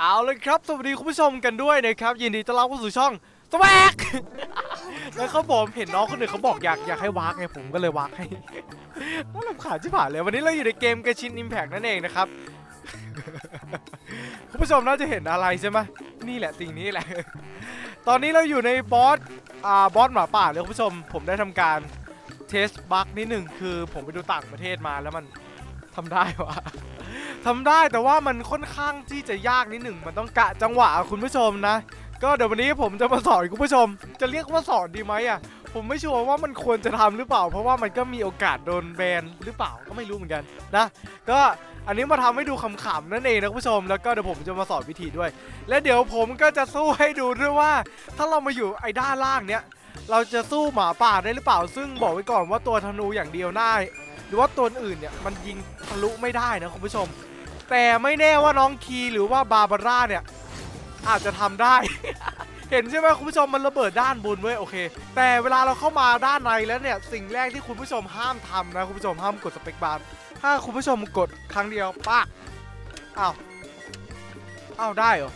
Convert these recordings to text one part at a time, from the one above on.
เอาเลยครับ สวัสดีคุณผู้ชมกันด้วยนะครับ ยินดีต้อนรับเข้าสู่ช่องสวักแล้วเขาบอกเห็นน้องคนหนึ่งเขาบอกอยากอยากให้วากไงผมก็เลยวากให้น่ารำขาญที่ผ่านเลยวันนี้เราอยู่ในเกมกระชินอิมแพกนั่นเองนะครับ คุณผู้ชมน่าจะเห็นอะไรใช่ไหมนี่แหละสิ่งนี้แหละ ตอนนี้เราอยู่ในบอสอ่าบอสหมาป่าเลยคุณผู้ชม ผมได้ทำการเทสบัคนิดหนึ่งคือผมไปดูต่างประเทศมาแล้วมันทำได้วะ ทำได้แต่ว่ามันค่อนข้างที่จะยากนิดหนึ่งมันต้องกะจังหวะคุณผู้ชมนะ ก็เดี๋ยววันนี้ผมจะมาสอนคุณผู้ชม จะเรียกว่าสอนดีไหมอะผมไม่ชัวร์ว่ามันควรจะทำหรือเปล่า เพราะว่ามันก็มีโอกาสโดนแบนหรือเปล่าก็ไม่รู้เหมือนกันนะ ก็อันนี้มาทำให้ดูขำๆนั่นเองนะคุณผู้ชม แล้วก็เดี๋ยวผมจะมาสอนวิธีด้วย และเดี๋ยวผมก็จะสู้ให้ดูด้วยว่า ถ้าเรามาอยู่ไอ้ด้านล่างเนี้ยเราจะสู้หมาป่าได้หรือเปล่า ซึ่งบอกไว้ก่อนว่าตัวธนูอย่างเดียวได้หรือว่าตัวอื่นเนี่ยมันยิงทะลุไม่ได้นะคุณผู้ชม แต่ไม่แน่ว่าน้องคีหรือว่าบาบาร่าเนี่ย อาจจะทำได้ เห็นใช่ไหมคุณผู้ชมมันระเบิดด้านบนเว้ยโอเค แต่เวลาเราเข้ามาด้านในแล้วเนี่ย สิ่งแรกที่คุณผู้ชมห้ามทำนะคุณผู้ชมห้ามกดสเปกบาร์ถ้าคุณผู้ชมกดครั้งเดียวปากอ้าวอ้าวได้เหรอ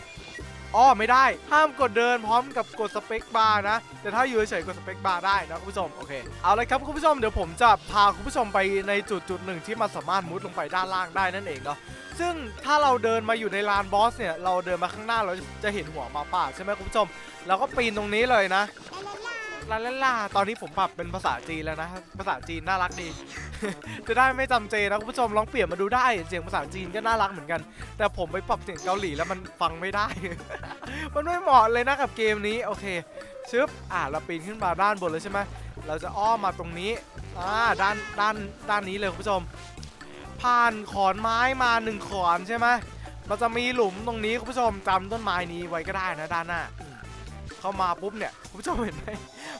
อ๋อไม่ได้ ห้ามกดเดินพร้อมกับกดสเปคบาร์นะ แต่ถ้าอยู่เฉยๆกดสเปคบาร์ได้นะคุณผู้ชม โอเค เอาเลยครับคุณผู้ชม เดี๋ยวผมจะพาคุณผู้ชมไปในจุดจุดหนึ่งที่มันสามารถมุดลงไปด้านล่างได้นั่นเองเนาะ ซึ่งถ้าเราเดินมาอยู่ในลานบอสเนี่ย เราเดินมาข้างหน้าเราจะเห็นหัวมาป่าใช่ไหมคุณผู้ชม เราก็ปีนตรงนี้เลยนะ ลาลาลาตอนนี้ผมปรับเป็นภาษาจีนแล้วนะ ภาษาจีนน่ารักดี จะได้ไม่จำเจนะคุณผู้ชมลองเปลี่ยนมาดูได้เสียงภาษาจีนก็น่ารักเหมือนกัน แต่ผมไปปรับเสียงเกาหลีแล้วมันฟังไม่ได้ มันไม่เหมาะเลยนะกับเกมนี้ โอเคชึบอ่าเราปีนขึ้นมาด้านบนเลยใช่ไหมเราจะอ้อมมาตรงนี้อ่าด้านด้านด้านนี้เลยคุณผู้ชม ผ่านขอนไม้มาหนึ่งขอนใช่ไหมเราจะมีหลุมตรงนี้คุณผู้ชมจำต้นไม้นี้ไว้ก็ได้นะด้านหน้าเข้ามาปุ๊บเนี่ยคุณผู้ชมเห็นไหม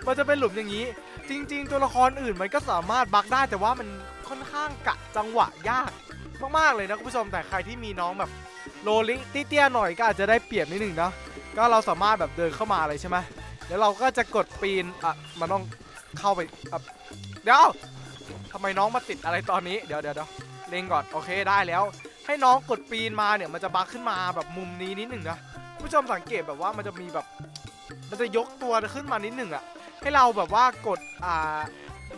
มันจะเป็นหลุมอย่างนี้ จริง ๆ ตัวละครอื่นมันก็สามารถบักได้แต่ว่ามันค่อนข้างกะจังหวะยากมากๆเลยนะคุณผู้ชมแต่ใครที่มีน้องแบบโลลิเตี้ยๆหน่อยก็อาจจะได้เปรียบนิดหนึ่งเนาะก็เราสามารถแบบเดินเข้ามาเลยใช่ไหมแล้วเราก็จะกดปีนอะมันต้องเข้าไปอะเดี๋ยวทำไมน้องมาติดอะไรตอนนี้เดี๋ยวเดี๋ยวเดี๋ยวเล็งก่อนโอเคได้แล้ว ให้น้องกดปีนมาเนี่ยมันจะบักขึ้นมาแบบมุมนี้นิดหนึ่งนะผู้ชมสังเกตแบบว่ามันจะมีแบบ มันจะยกตัวขึ้นมานิดหนึ่งอะ ให้เราแบบว่ากดอ่า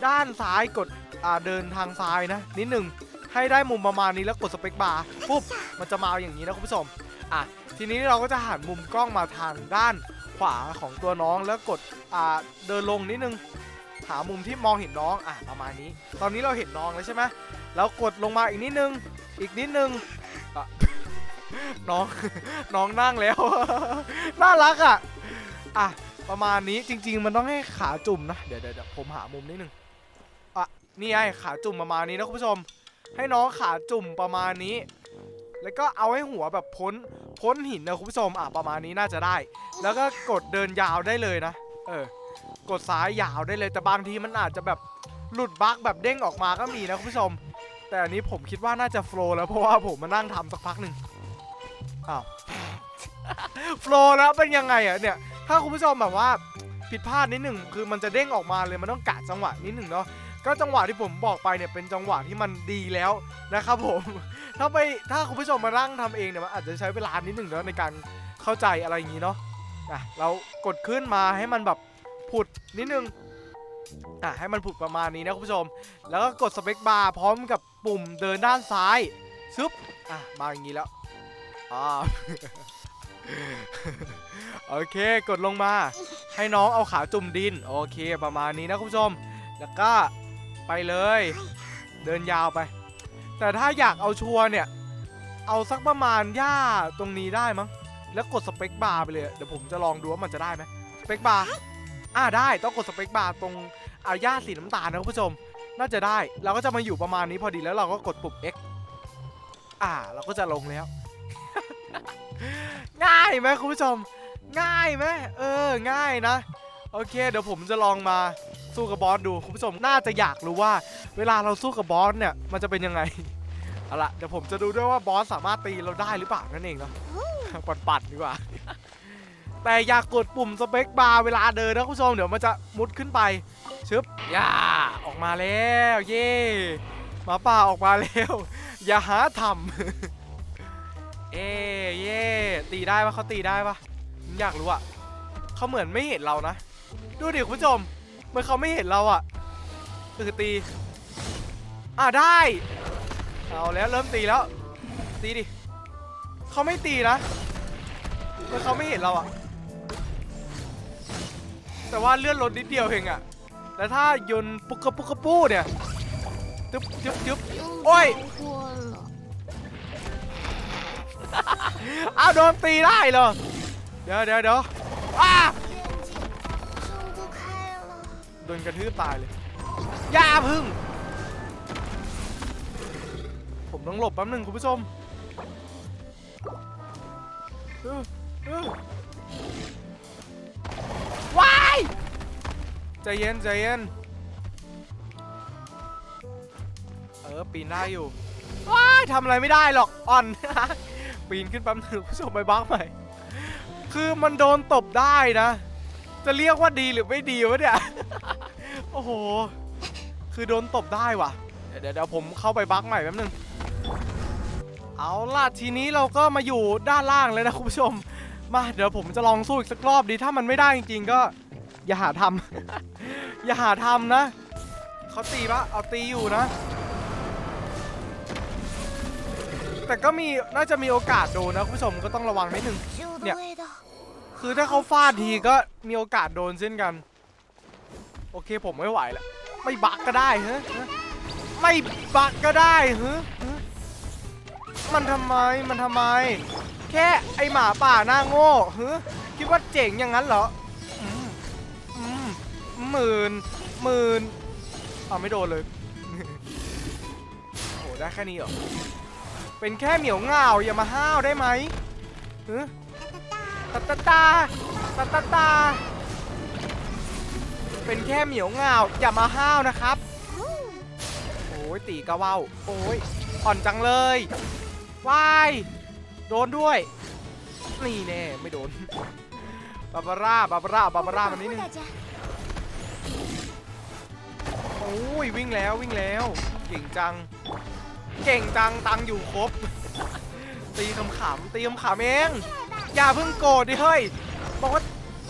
ด้านซ้ายกดอ่าเดินทางซ้ายนะ นิดหนึ่งให้ได้มุมประมาณนี้แล้วกดสเปคบาร์ปุ๊บมันจะมาอย่างนี้นะคุณผู้ชมอะทีนี้เราก็จะหันมุมกล้องมาทางด้านขวาของตัวน้องแล้วกดอ่าเดินลงนิดนึง หามุมที่มองเห็นน้องอะประมาณนี้ ตอนนี้เราเห็นน้องแล้วใช่ไหมแล้วกดลงมาอีกนิดนึง อีกนิดนึงอะน้องน้องนั่งแล้ว น่ารักอะอะ ประมาณนี้จริง ๆ มันต้องให้ขาจุ่มนะ เดี๋ยวเดี๋ยวผมหามุมนิดนึงอะนี่ไงขาจุ่มประมาณนี้นะคุณผู้ชม ให้น้องขาจุ่มประมาณนี้ แล้วก็เอาให้หัวแบบพ้นพ้นหินนะคุณผู้ชมอะประมาณนี้น่าจะได้ แล้วก็กดเดินยาวได้เลยนะ เออ กดซ้ายยาวได้เลยแต่บางทีมันอาจจะแบบหลุดบั๊กแบบเด้งออกมาก็มีนะคุณผู้ชม แต่อันนี้ผมคิดว่าน่าจะโฟล์แล้วเพราะว่าผมมานั่งทำสักพักหนึ่งอ้าวโฟล์แล้วเป็นยังไงอะเนี่ย ถ้าคุณผู้ชมแบบว่าผิดพลาดนิดหนึ่งคือมันจะเด้งออกมาเลยมันต้องกะจังหวะนิดหนึ่งเนาะก็จังหวะที่ผมบอกไปเนี่ยเป็นจังหวะที่มันดีแล้วนะครับผมถ้าไปถ้าคุณผู้ชมมานั่งทำเองเนี่ยมันอาจจะใช้เวลานิดหนึ่งเนาะในการเข้าใจอะไรอย่างนี้เนาะอะเรากดขึ้นมาให้มันแบบผุดนิดนึงอะให้มันผุดประมาณนี้นะคุณผู้ชม แล้วก็กดสเปคบาร์พร้อมกับปุ่มเดินด้านซ้ายชึบอะมาอย่างนี้แล้วอ่า โอเคกดลงมาให้น้องเอาขาจุ่มดิน โอเคประมาณนี้นะคุณผู้ชม แล้วก็ไปเลย เดินยาวไป แต่ถ้าอยากเอาชัวร์เนี่ย เอาสักประมาณหญ้าตรงนี้ได้มั้งแล้วกดสเปคบาร์ไปเลยเดี๋ยวผมจะลองดูว่ามันจะได้ไหมสเปคบาร์อ่าได้ต้องกดสเปคบาร์ตรงอาย่าสีน้ำตาลนะคุณผู้ชม น่าจะได้เราก็จะมาอยู่ประมาณนี้พอดีแล้วเราก็กดปุ่ม X อ่า เราก็จะลงแล้ว ง่ายไหมคุณผู้ชม ง่ายไหมเออ ง่ายนะ โอเค เดี๋ยวผมจะลองมาสู้กับบอสดู คุณผู้ชมน่าจะอยากรู้ว่า เวลาเราสู้กับบอสเนี่ย มันจะเป็นยังไง เอาละเดี๋ยวผมจะดูด้วยว่าบอสสามารถตีเราได้หรือเปล่านั่นเองเนาะปัดๆดีกว่า แต่อย่ากดปุ่มสเปคบาร์เวลาเดินนะคุณผู้ชม เดี๋ยวมันจะมุดขึ้นไปชึบย่าออกมาแล้ว เย่หมาป่าออกมาแล้ว อย่าหาทำเอ ย่ตีได้ปะเขาตีได้ปะอยากรู้อะเขาเหมือนไม่เห็นเรานะ ดูดิคุณผู้ชมเหมือนเขาไม่เห็นเราอะคือตี อ่าได้ เอาแล้วเริ่มตีแล้ว ตีดิเขาไม่ตีนะเหมือนเขาไม่เห็นเราอะแต่ว่าเลื่อนรถนิดเดียวเองอะแล้วถ้ายนปุกกระปุกกระปู้เนี่ยจึ๊บจึ๊บจึ๊บโอ้ย เอาโดนตีได้เหรอ เดี๋ยวเดี๋ยวเดี๋ยวอโดนกระทืบตายเลยย่าพึ่ง ผมต้องหลบแป๊บหนึ่งคุณผู้ชมว้ายใจเย็นใจเย็น เออ ปีนได้อยู่ว้ายทำอะไรไม่ได้หรอก อ่อน ปีนขึ้นแป๊บหนึงคุณผู้ชมไปบล็อกใหม่คือมันโดนตบได้นะ จะเรียกว่าดีหรือไม่ดีวะเนี่ย โอ้โห คือโดนตบได้ว่ะเดี๋ยวเดี๋ยวเดี๋ยวผมเข้าไปบั๊กใหม่แป๊บนึง เอาล่ะทีนี้เราก็มาอยู่ด้านล่างเลยนะคุณผู้ชม มาเดี๋ยวผมจะลองสู้อีกสักรอบดี ถ้ามันไม่ได้จริงๆก็ อย่าหาทำ อย่าหาทำนะ เขาตีปะเอาตีอยู่นะ แต่ก็มีน่าจะมีโอกาสโดนนะคุณผู้ชมก็ต้องระวังนิดนึง เนี่ย คือถ้าเขาฟาดทีก็มีโอกาสโดนเช่นกัน โอเคผมไม่ไหวแล้วไม่บักก็ได้เฮ้ไม่บักก็ได้เฮ้มันทำไมมันทำไม แค่ไอหมาป่าหน้าโง่ฮ้คิดว่าเจ๋งอย่างนั้นเหรอหมื่นหมื่นเอาไม่โดนเลยโอ้ได้แค่นี้เหรอ เป็นแค่เหมียวเหงาอย่ามาห้าวได้ไหมฮะตาตาตาตาตาตาเป็นแค่เหมียวเหงาอย่ามาห้าวนะครับโอ้ยตีกระเว้าโอ้ยอ่อนจังเลยว้ายโดนด้วยนี่แน่ไม่โดนบาบาร่าบาบาร่าบาบาร่ามันนิดนึง，โอ้ยวิ่งแล้ววิ่งแล้วเก่งจัง เก่งจังตังอยู่ครบ ตีขำขำๆตีขำขำๆเอง อย่าเพิ่งโกรธดิเฮ้ย บอกว่า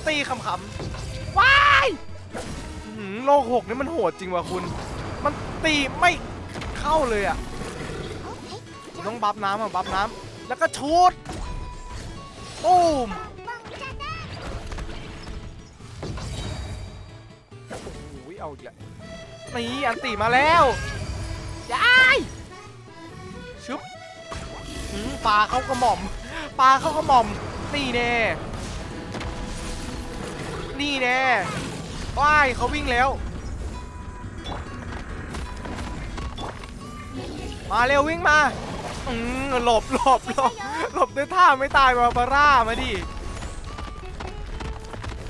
ตีขำขำๆว้ายอื้อหือโลกหกนี่มันโหดจริงว่ะคุณ มันตีไม่เข้าเลยอะผมต้องบัฟน้ำอะบัฟน้ำแล้วก็ชูดตูมโอ้ยเอาอีกแล้วนี่อันตีมาแล้วยายชึบหืม ปลาเข้ากระหม่อมปลาเข้ากระหม่อมนี่แน่นี่แน่ว้ายเขาวิ่งแล้ว มาเร็ววิ่งมาอืมหลบหลบหลบหลบด้วยท่าไม่ตายบาบาร่ามาดิ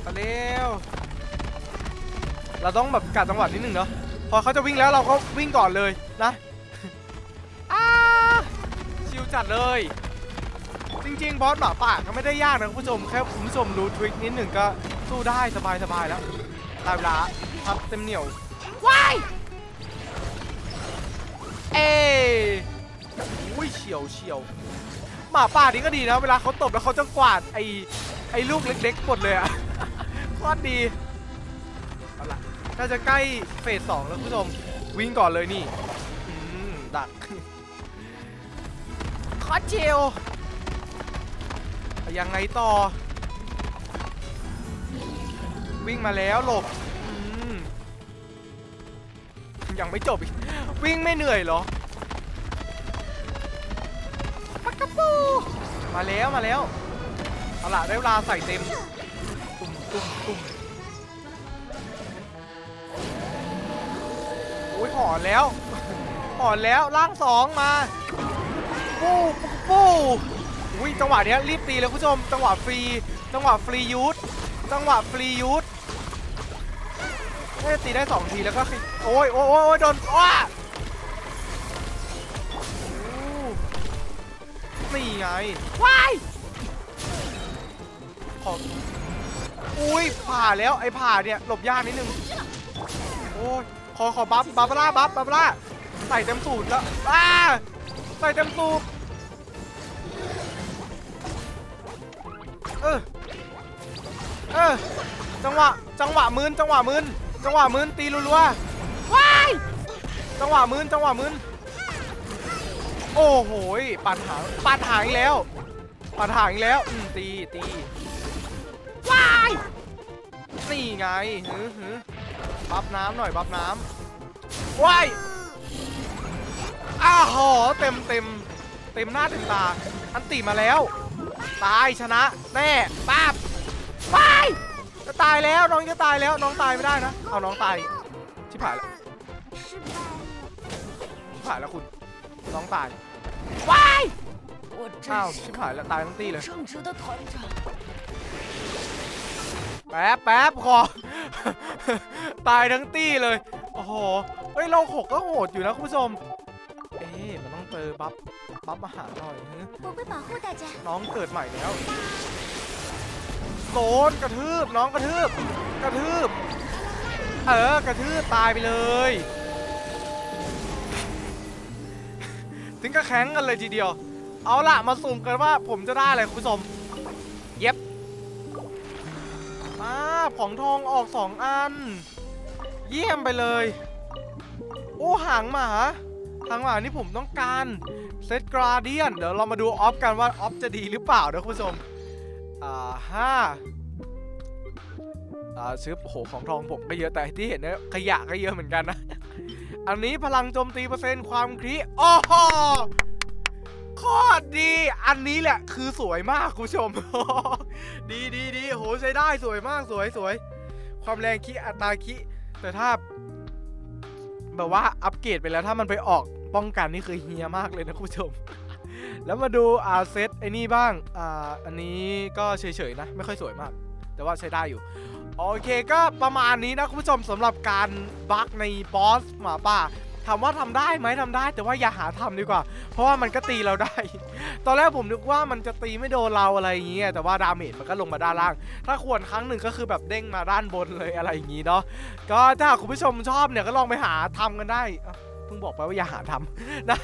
มาเร็วเราต้องแบบกัดจังหวะนิดนึงเนาะพอเขาจะวิ่งแล้วเราก็วิ่งก่อนเลยนะ จัดเลย จริงๆ บอสหมาป่าก็ไม่ได้ยากนะคุณผู้ชม แค่คุณผู้ชมรู้ทริคนิดหนึ่งก็สู้ได้สบายๆแล้วตายเวลาพับเต็มเหนียวว้ายเอ้อุ้ยเฉียวเฉียวหมาป่านี่ก็ดีนะ เวลาเขาตบแล้วเขาจะกวาดไอ้ไอ้ลูกเล็กๆหมดเลยอะโคตรดีเอาล่ะน่าจะใกล้เฟสสองแล้วคุณผู้ชมวิ่งก่อนเลยนี่อืมดัก คอสเชลยังไงต่อ วิ่งมาแล้วหลบอืมยังไม่จบอีก วิ่งไม่เหนื่อยเหรอปักกะปูมาแล้วมาแล้วเอาล่ะได้เวลาใส่เต็ม ตุ่มตุ่มตุ่มโอ้ยหอนแล้วหอนแล้วร่างสองมา ปู้ปู้ปู้อุ้ยจังหวะเนี้ยรีบตีเลยคุณผู้ชม จังหวะฟรี จังหวะฟรียูทจังหวะฟรียูทน่าจะตีได้สองทีแล้วก็คือโอ้ยโอ้ยโอ้ยโดนว้านี่ไงว้ายขออุ้ยผ่าแล้วไอ้ผ่าเนี่ยหลบยากนิดนึงโอ้ยขอขอบัฟบาบาร่าบัฟบาบาร่าใส่เต็มสูตรแล้วอ้าใส่เต็มสูตร เออเออจังหวะจังหวะมืนจังหวะมืนจังหวะมืนตีรัวๆว้ายจังหวะมืนจังหวะมืนโอ้โหยปัดหางปัดหางอีกแล้วปัดหางอีกแล้วอืมตีตีว้ายนี่ไงหือหือบับน้ำหน่อยบับน้ำว้ายอ้าวโหเต็มเต็มเต็มหน้าเต็มตาอันตีมาแล้ว ตายชนะแน่ป้าบไปจะตายแล้วน้องจะตายแล้วน้องตายไม่ได้นะ เอาน้องตายชิผ่านแล้วชิบหานแล้วคุณน้องตายไปอ้าวชิผ่านแล้วตายทั้งตีเลยแป๊บแป๊บขอ ตายทั้งตีเลย โอ้โหเฮ้ยโลกหกก็โหดอยู่นะคุณผู้ชม เอ๊ะมันต้องเจอบัฟบัฟอาหารหน่อยฮึ 我会保护大家。 น้องเกิดใหม่แล้วโดนกระทืบ น้องกระทืบ กระทืบ เออกระทืบตายไปเลย ถึงก็แข็งกันเลยทีเดียว เอาล่ะ มาสุ่มกันว่าผมจะได้อะไรคุณผู้ชม เย็บอ่าของทองออกสองอัน เยี่ยมไปเลย โอ้หางหมา หางหมานี่ผมต้องการเซตกราเดียนเดี๋ยวเรามาดูออฟกันว่าออฟจะดีหรือเปล่านะคุณผู้ชม อ่าห้าอ่าซื้อโอ้โหของทองผมก็เยอะแต่ที่เห็นเนี่ยขยะก็เยอะเหมือนกันนะ อันนี้พลังโจมตีเปอร์เซ็นต์ความคริโอ้โหโคตรดี อันนี้แหละคือสวยมากคุณผู้ชม ดีดีดีโหใช้ได้สวยมากสวยสวย ความแรงคิอัตราคิแต่ถ้า แบบว่าอัปเกรดไปแล้วถ้ามันไปออกป้องกันนี่คือเฮียมากเลยนะคุณผู้ชม แล้วมาดูอาเซตไอ้นี่บ้างอ่าอันนี้ก็เฉยๆนะ ไม่ค่อยสวยมาก แต่ว่าใช้ได้อยู่ โอเคก็ประมาณนี้นะคุณผู้ชมสำหรับการบั๊กในบอสหมาป่า ถามว่าทำได้ไหมทำได้ แต่ว่าอย่าหาทำดีกว่า เพราะว่ามันก็ตีเราได้ ตอนแรกผมนึกว่ามันจะตีไม่โดนเราอะไรอย่างเงี้ยแต่ว่าดาเมจมันก็ลงมาด้านล่าง ถ้าควรครั้งหนึ่งก็คือแบบเด้งมาด้านบนเลยอะไรอย่างงี้เนาะก็ถ้าคุณผู้ชมชอบเนี่ยก็ลองไปหาทำกันได้เพิ่งบอกไปว่าอย่าหาทำนะ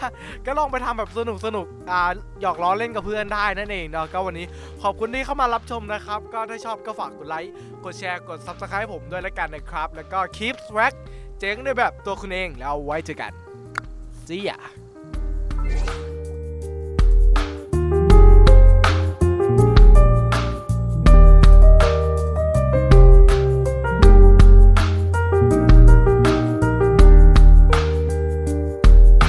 ก็ลองไปทำแบบสนุกสนุกอ่าหยอกล้อเล่นกับเพื่อนได้นั่นเองเนาะก็วันนี้ขอบคุณที่เข้ามารับชมนะครับ ก็ถ้าชอบก็ฝากกดไลค์กดแชร์กด subscribe ผมด้วยแล้วกันนะครับ แล้วก็ keep swag เจ๋งในแบบตัวคุณเองแล้วไว้เจอกัน See ya